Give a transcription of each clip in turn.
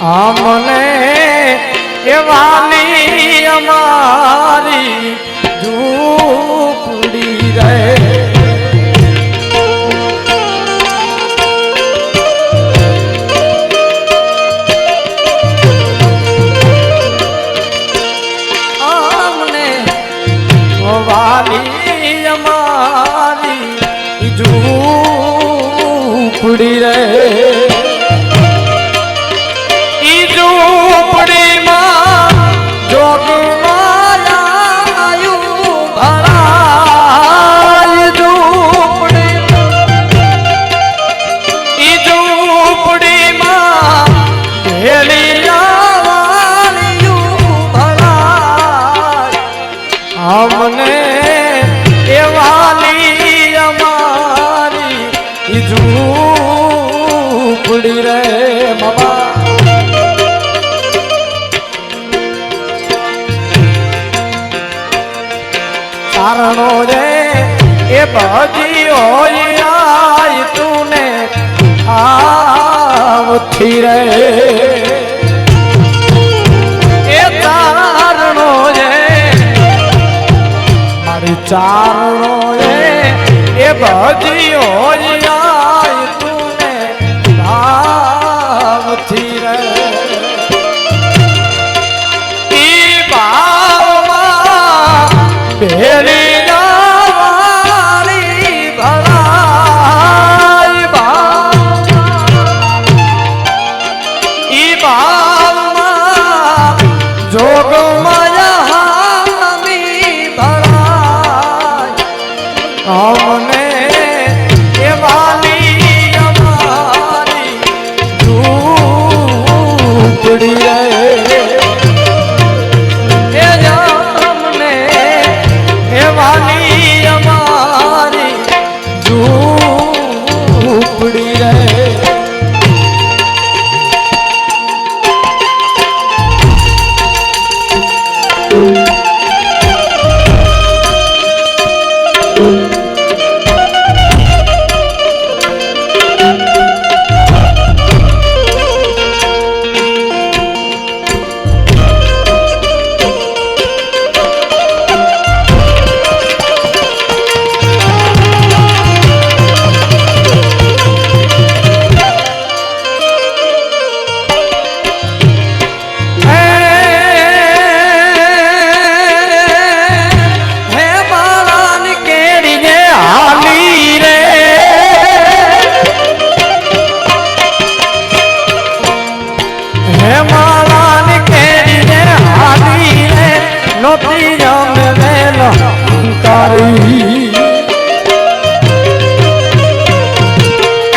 અમને એવાની અમારી ઝૂંપડી રહે. અમને વાલી અમારી ઝૂંપડી બધી હોય આય તુને આવથી રે. ચારણો એ હોય આય તુને ભાવથી રે. ભાવમાં ભેળી Oh my માળાની કેડીને હાલી રે નોતી જમે વેલો તારી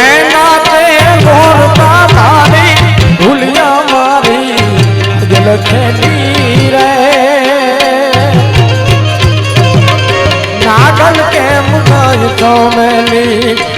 એના તે ગોરતા તારી ભૂલિયા મારી દિલ ખેલી નાગલ કેમ ગઈ તો મેલી?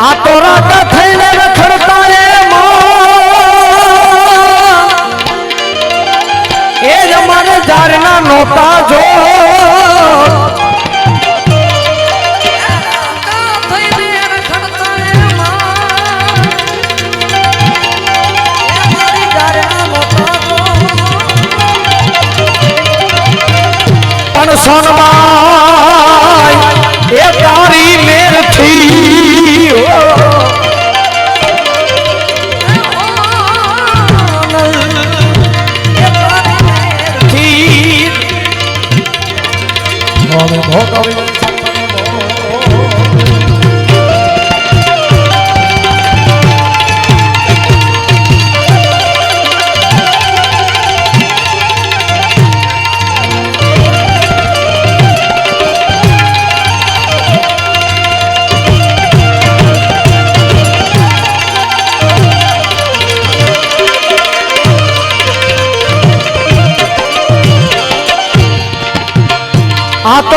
આ તો રાત થઈને રખડતા એ એ જ અમારે ઝાડના નોતા જો. પણ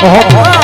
哦